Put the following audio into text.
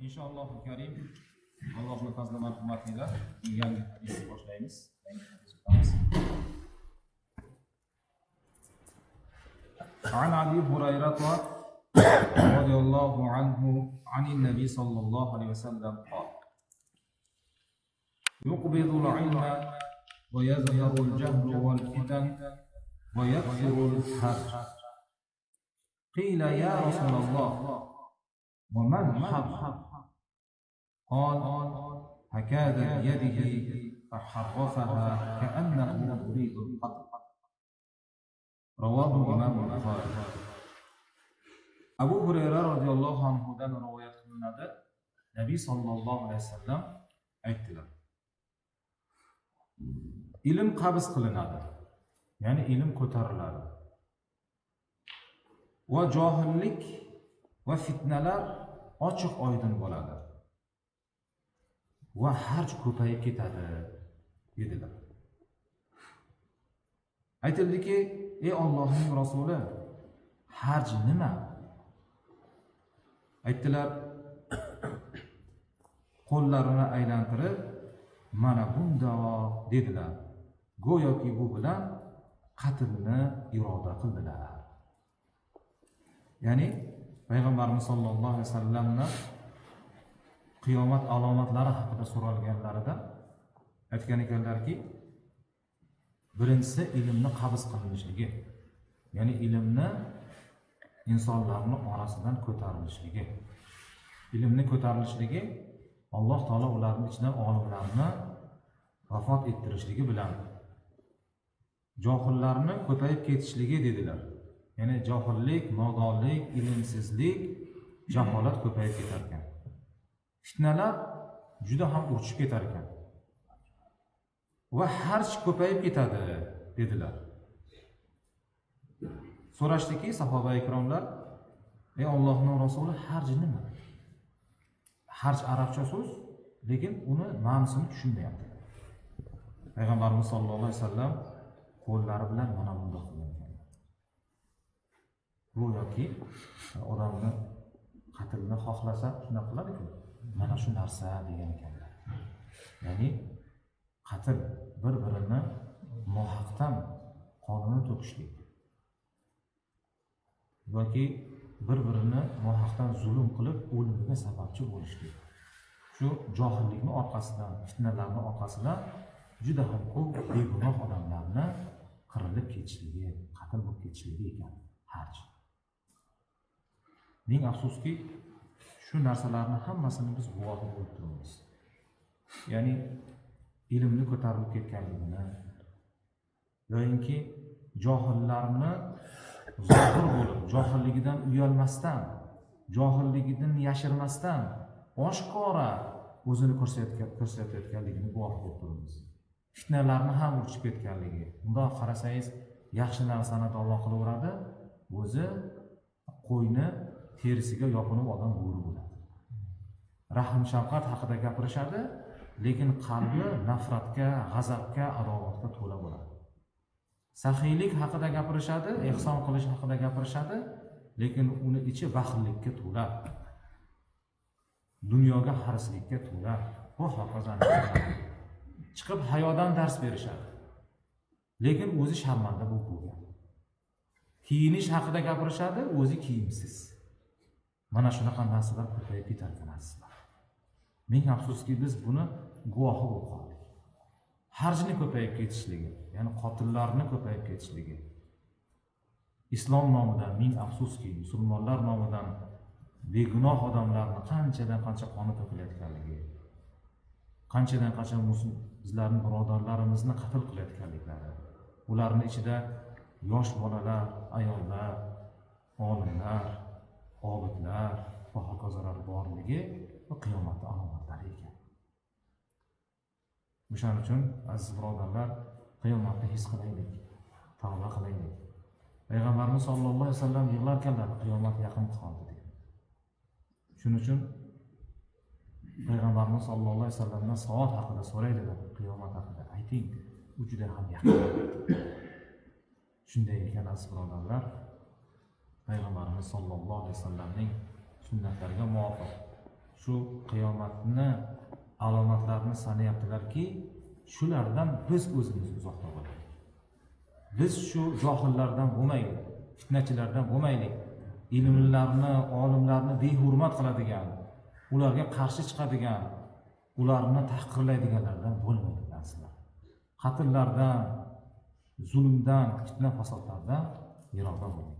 inshaallohu karim allohni fazli marhamati bilan yangi hadisni boshlaymiz عن ابي هريره رضي الله عنه عن النبي صلى الله عليه وسلم قال يقبض العلم ويظهر الجهل والفتن ويكثر الحرج قيل يا رسول الله وما الحرج قال هكذا بيده فحرفها كأنه يريد القتل رواه الإمام البخاري abu hurayra roziyallohu anhudan rivoyat qilinadi nabiy sollallohu alayhi vasallam aytdilar ilm qabz qilinadi ya'ni ilm ko'tariladi va johillik va fitnalar ochiq oydin bo'ladi Va harj ko'payib ketadi dedilar. Aytildiki ey ollohning rasuli harj nima? Aytdilar qo'llarini aylantirib mana bundoq dedilar. Go'yoki bu bilan qatlni iroda qildilar. Ya'ni payg'ambarimiz sollallohu alayhi vasallamni qiyomat alomatlari haqida so'ralganlarida aytgan ekanlarki birinchisi ilmni qabz qilinishligi ya'ni ilmni insonlarni orasidan ko'tarilishligi. Ilmni ko'tarilishligi alloh taolo ularni ichidan olimlarni vafot ettirishligi bilan johillarni ko'payib ketishligi dedilar. Ya'ni johillik nodonlik ilmsizlik jaholat ko'payib ketar ekan fitnalar juda ham urchib ketar ekan. Va harj ko'payib ketadi dedilar. So'rashdiki sahoba ikromlar ey ollohni rasuli harj nima? Harj arabcha so'z lekin uni ma'nosini tushunmayapti. Payg'ambarimiz sollallohu alayhi vasallam qo'llari bilan mana bundoq qilgan go'yoki odamni qatlni xohlasa shunaqa qiladiku mana shu narsa degan ekanlar. Ya'ni qatl bir birini nohaqdan qonini to'kishlik. Yoki bir birini nohaqdan zulm qilib o'limiga sababchi bo'lishlik. Shu johillikni orqasidan fitnalarni orqasidan juda ham ko'p begunoh odamlarni qirilib ketishligi qatl bo'lib ketishligi ekan harj ming afsuski shu narsalarni hammasini biz guvohi bo'lib turibmiz. Ya'ni ilmni ko'tarilib ketganligini yoyinki johillarni zohir bo'lib johilligidan uyalmasdan johilligidan yashirmasdan oshkora o'zini ko'rsatayotganligini guvoh bo'lib turibmiz. Fitnalarni ham urchib ketganligi. Bundoq qarasangiz yaxshi narsani davo qilaveradi o'zi qo'yni terisiga yopinib odam bo'ri bo'ladi rahm shafqat haqida gapirishadi lekin qalbi nafratga g'azabga adovatga to'la bo'ladi. Saxiylik haqida gapirishadi ehson qilish haqida gapirishadi lekin uni ichi baxillikka to'la dunyoga harislikka to'la. Va hokazo chiqib hayodan dars berishadi lekin o'zi sharmanda bo'lib bo'lgan. Kiyinish haqida gapirishadi o'zi kiyimsiz. Mana shunaqa narsalar ko'payib ketar ekan azizlar ming afsuski biz buni guvohi bo'lib qoldik. Harjni ko'payib ketishligi ya'ni qotillarni ko'payib ketishligi islom nomidan ming afsuski musulmonlar nomidan begunoh odamlarni qanchadan qancha qoni to'kilayotganligi qanchadan qancha bizlarni birodarlarimizni qatl qilayotganliklari ularni ichida yosh bolalar ayollar olimlar obidlar va hokazolar borligi va qiyomatni alomatlari ekan. O'shaning uchun aziz birodarlar qiyomatni his qilaylik tavba qilaylik. Payg'ambarimiz sollallohu alayhi vasallam yig'larkanlar qiyomat yaqin qoldi deb shuning uchun payg'ambarimiz sallallohu alayhi vasallamdan soat haqida so'raydilar qiyomat haqida ayting u juda ham yaqin. Shunday ekan aziz birodarlar payg'ambarimiz sollallohu alayhi vasallamning sunnatlariga muvofiq. Shu qiyomatni alomatlarini sanayaptilarki shulardan biz o'zimiz uzoqda bo'laylik biz shu johillardan bo'lmaylik fitnachilardan bo'lmaylik. Ilmlarni olimlarni behurmat qiladigan ularga qarshi chiqadigan ularni tahqirlaydiganlardan bo'lmaylik azizlar qatllardan zulmdan fitna fasodlardan yiroqda bo'ling